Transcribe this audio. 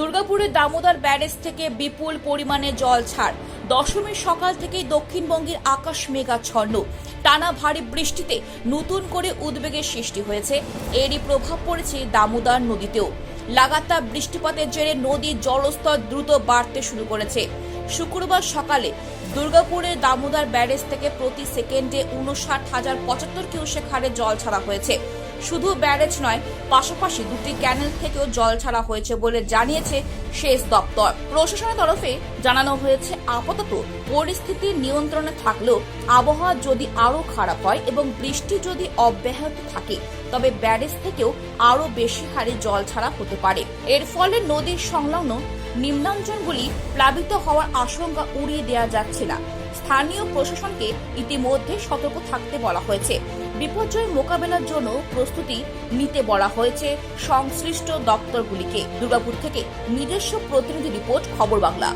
দুর্গাপুরের দামোদর ব্যারেজ থেকে বিপুল পরিমাণে জল ছাড়। দশমীর সকাল থেকেই দক্ষিণবঙ্গের আকাশ মেঘাচ্ছন্ন টানা ভারী বৃষ্টিতে নতুন করে উদ্বেগের সৃষ্টি হয়েছে। এরই প্রভাব পড়েছে দামোদর নদীতেও। লাগাতার বৃষ্টিপাতের জেরে নদীর জলস্তর দ্রুত বাড়তে শুরু করেছে। শুক্রবার সকালে দুর্গাপুরের দামোদর ব্যারেজ থেকে প্রতি সেকেন্ডে উনষাট হাজার পঁচাত্তর কিউসেক হারে জল ছাড়া হয়েছে। শুধু ব্যারেজ নয়, পাশাপাশি দুটি ক্যানেল থেকেও জল ছাড়া হয়েছে বলে জানিয়েছে সেচ দপ্তর। প্রশাসনের তরফে জানানো হয়েছে, আপাতত পরিস্থিতি নিয়ন্ত্রণে থাকলেও আবহাওয়া যদি আরও খারাপ হয় এবং বৃষ্টি যদি অব্যাহত থাকে, তবে ব্যারেজ থেকেও আরও বেশি হারে জল ছাড়া হতে পারে। এর ফলে নদীর সংলগ্ন নিম্নাঞ্চলগুলি প্লাবিত হওয়ার আশঙ্কা উড়িয়ে দেওয়া যাচ্ছে না। স্থানীয় প্রশাসনকে ইতিমধ্যে সতর্ক থাকতে বলা হয়েছে। বিপর্যয় মোকাবেলার জন্য প্রস্তুতি নিতে বলা হয়েছে সংশ্লিষ্ট দপ্তরগুলিকে। দুর্গাপুর থেকে নিজস্ব প্রতিনিধি রিপোর্ট, খবর বাংলা।